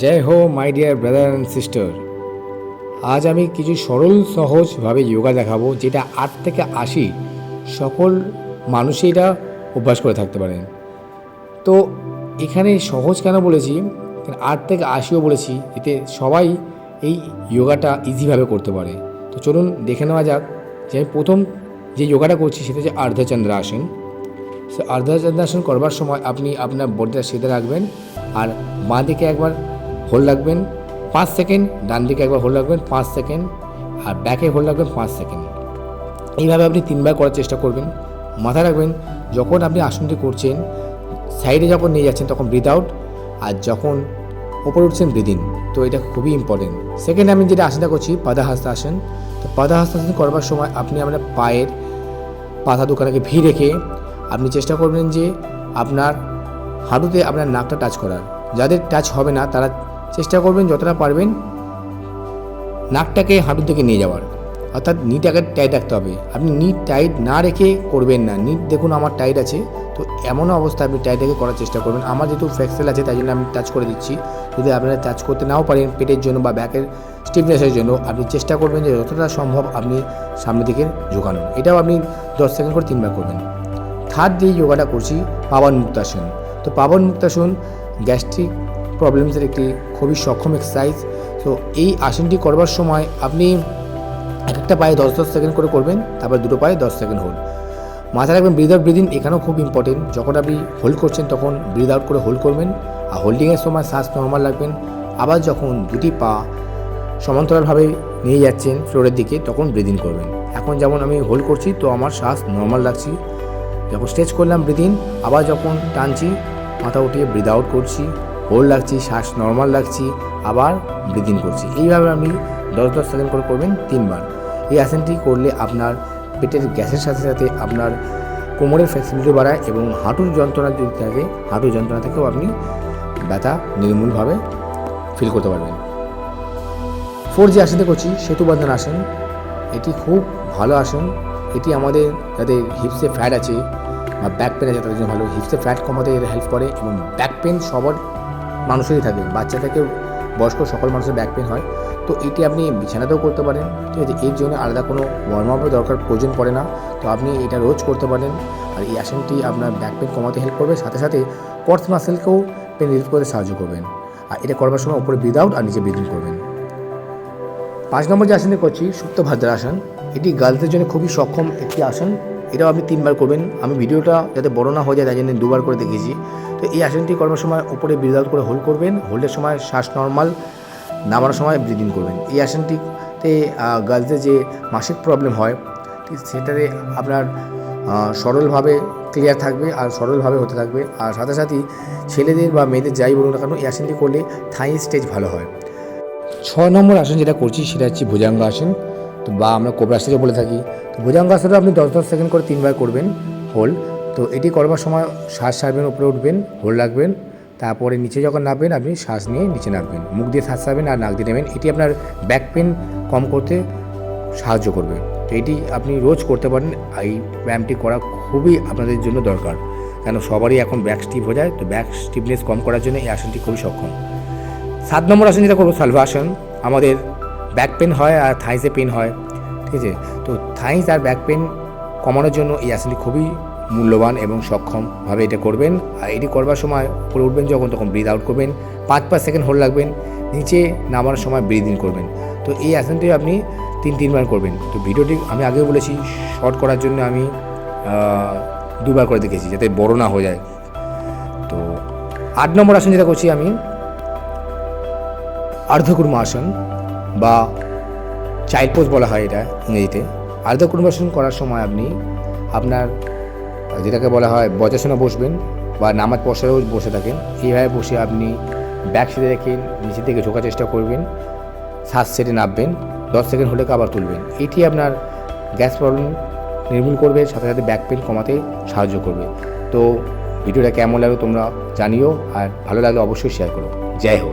জয় হো my dear brother and sister আজ আমি কিছু সরল সহজভাবে যোগা দেখাবো, যেটা আট থেকে আশি সকল মানুষই এটা অভ্যাস করে থাকতে পারেন। তো এখানে সহজ কেন বলেছি? আট থেকে আশিও বলেছি, এতে সবাই এই যোগাটা ইজিভাবে করতে পারে। তো চলুন দেখে নেওয়া যাক যে আমি প্রথম যে যোগাটা করছি, সেটা হচ্ছে আর্ধচন্দ্র আসন সো আর্ধচন্দ্রাসন করবার সময় আপনি আপনার বডিটা সিধে রাখবেন, আর বাঁ দিকে একবার হোল্ড রাখবেন, পাঁচ সেকেন্ড ডান দিকে একবার হোল্ড রাখবেন, পাঁচ সেকেন্ড আর ব্যাকে হোল্ড রাখবেন পাঁচ সেকেন্ড এইভাবে আপনি তিনবার করার চেষ্টা করবেন। মাথায় রাখবেন, যখন আপনি আসনটি করছেন সাইডে যখন নিয়ে যাচ্ছেন, তখন ব্রিথ আউট আর যখন ওপরে উঠছেন ব্রিথ ইন তো এটা খুবই ইম্পর্টেন্ট সেকেন্ড আমি যেটা আসনটা করছি পাদাহাস্ত আসন তো পাদাহাস্ত আসন করবার সময় আপনি আপনার পায়ের পাতা দোকানকে ভি রেখে আপনি চেষ্টা করবেন যে আপনার হাঁটুতে আপনার নাকটা টাচ করার। যাদের টাচ হবে না, তারা চেষ্টা করবেন যতটা পারবেন নাকটাকে হাঁটুর দিকে নিয়ে যাওয়ার। অর্থাৎ নিটাকে টাইট রাখতে হবে। আপনি নিট টাইট না রেখে করবেন না। নিট দেখুন আমার টাইট আছে। তো এমন অবস্থা আপনি টাইট রেখে করার চেষ্টা করবেন। আমার যেহেতু ফ্লেক্সেল আছে, তাই জন্য আমি টাচ করে দিচ্ছি। যদি আপনারা টাচ করতে নাও পারেন পেটের জন্য বা ব্যাকের স্টিফনেসের জন্য, আপনি চেষ্টা করবেন যে যতটা সম্ভব আপনি সামনের দিকে ঝোঁকানো এটাও আপনি দশ সেকেন্ড করে তিনবার করবেন। থার্ড যে যোগাটা করছি পাবন মুক্তাসন। তো পাবন মুক্তাসন গ্যাস্ট্রিক প্রবলেমসের একটি খুবই সক্ষম এক্সারসাইজ তো এই আসনটি করবার সময় আপনি এক একটা পায়ে দশ দশ সেকেন্ড করে করবেন, তারপর দুটো পায়ে দশ সেকেন্ড হোল্ড মাথায় রাখবেন ব্রিদ আউট ব্রিদিন এখানেও খুব ইম্পর্টেন্ট যখন আপনি হোল্ড করছেন, তখন ব্রিদ আউট করে হোল্ড করবেন। আর হোল্ডিংয়ের সময় শ্বাস নর্মাল রাখবেন। আবার যখন দুটি পা সমান্তরালভাবে নিয়ে যাচ্ছেন ফ্লোরের দিকে, তখন ব্রিদিন করবেন। এখন যেমন আমি হোল্ড করছি, তো আমার শ্বাস নর্মাল রাখছি যখন স্ট্রেচ করলাম ব্রিদিন আবার যখন টানছি, মাথা উঠিয়ে ব্রিদ আউট করছি। হোল্ড রাখছি শ্বাস নর্মাল রাখছি আবার ব্রিদিন করছি। এইভাবে আপনি দশ দশ সেকেন্ড করে করবেন তিনবার। এই আসনটি করলে আপনার পেটের গ্যাসের সাথে সাথে আপনার কোমরের ফ্লেক্সিবিলিটি বাড়ায় এবং হাঁটুর যন্ত্রণা যদি থাকে, হাঁটুর যন্ত্রণা থেকেও আপনি ব্যথা নির্মূলভাবে ফিল করতে পারবেন। ফোর যে আসনটি করছি, সেতু বন্ধন আসন। এটি খুব ভালো আসন। এটি আমাদের যাদের হিপসে ফ্যাট আছে বা ব্যাক পেন আছে, তাদের জন্য ভালো। হিপসে ফ্যাট কমাতে এর হেল্প করে এবং ব্যাক পেন সবার মানুষেরই থাকে বাচ্চা থেকে বয়স্ক সকল মানুষের ব্যাক পেন হয়। তো এটি আপনি বিছানাতেও করতে পারেন, ঠিক আছে? এর জন্য আলাদা কোনো ওয়ার্ম আপের দরকার প্রয়োজন পড়ে না। তো আপনি এটা রোজ করতে পারেন। আর এই আসনটি আপনার ব্যাক পেন কমাতে হেল্প করবে, সাথে সাথে কর্স মাসেলকেও পেন রিলিফ করতে সাহায্য করবেন। আর এটা করবার সময় উপরে ব্রিদ আউট আর নিচে ব্রিদিং করবেন। পাঁচ নম্বর যে আসনটি করছি, সুপ্ত ভাদ্রাসন, এটি গার্লসদের জন্য খুবই সক্ষম একটি আসন। এটাও আপনি তিনবার করবেন। আমি ভিডিওটা যাতে বড় না হয়ে যায়, তাই জন্য দুবার করে দেখিয়েছি। তো এই আসনটি করার সময় উপরে আউট করে হোল্ড করবেন। হোল্ডের সময় শ্বাস নর্মাল নামানোর সময় ব্রিদিং করবেন। এই আসনটিতে গার্লসদের যে মাসিক প্রবলেম হয় সেটাতে আপনার সরলভাবে ক্লিয়ার থাকবে আর সরলভাবে হতে থাকবে। আর সাথে সাথে ছেলেদের বা মেয়েদের যাই বলুন না কেন, এই আসনটি করলে থাই স্টেজ ভালো হয়। ছ নম্বর আসন যেটা করছি, সেটা হচ্ছে ভুজাঙ্গ আসন। তো বা আমরা কোবরাসকে বলে থাকি। তো ভুজাঙ্গ আসনটা আপনি দশ দশ সেকেন্ড করে তিনবার করবেন, হোল। তো এটি করবার সময় শ্বাস ছাড়বেন, উপরে উঠবেন, হোল রাখবেন। তারপরে নিচে যখন নামবেন, আপনি শ্বাস নিয়ে নিচে নামবেন। মুখ দিয়ে শ্বাস ছাড়বেন আর নাক দিয়ে নেবেন। এটি আপনার ব্যাক পেন কম করতে সাহায্য করবে। তো এটি আপনি রোজ করতে পারেন। এই ব্যায়ামটি করা খুবই আপনাদের জন্য দরকার। কেন সবারই এখন ব্যাক স্টিপ হয়ে যায়। তো ব্যাক স্টিফনেস কম করার জন্য এই আসনটি খুবই সক্ষম। সাত নম্বর আসন যেটা করব সালভা আসন আমাদের ব্যাক পেন হয় আর থাইসে পেন হয়, ঠিক আছে? তো থাইস আর ব্যাক পেন কমানোর জন্য এই আসনটি খুবই মূল্যবান এবং সক্ষমভাবে এটা করবেন। আর এটি করবার সময় উপরে উঠবেন যখন, তখন ব্রিদ আউট করবেন। পাঁচ পাঁচ সেকেন্ড হোল্ড রাখবেন। নিচে নামানোর সময় ইন করবেন। তো এই আসনটি আপনি তিন, তিনবার করবেন। তো ভিডিওটি আমি আগেও বলেছি শর্ট করার জন্য আমি দুবার করে দেখেছি যাতে বড় না হয়ে যায়। তো আট নম্বর আসন যেটা করছি আমি, আর্ধকুর্ম আসন। বা চাইল্ড পোস্ট বলা হয় এটা ইংরেজিতে। আর্ধকুর্মাসন করার সময় আপনি আপনার, যেটাকে বলা হয় বজাসনে বসবেন বা নামাজ পশ্চারেও বসে থাকেন, এইভাবে বসে আপনি ব্যাক সিটে রেখে নিচের থেকে ঝোঁকার চেষ্টা করবেন শ্বাস সেটে নামবেন, দশ সেকেন্ড হলে আবার তুলবেন। এটি আপনার গ্যাস প্রবলেম নির্মূল করবে, সাথে সাথে ব্যাক পেন কমাতে সাহায্য করবে। তো ভিডিওটা কেমন লাগল তোমরা জানিও, আর ভালো লাগলে অবশ্যই শেয়ার করো। জয় হোক।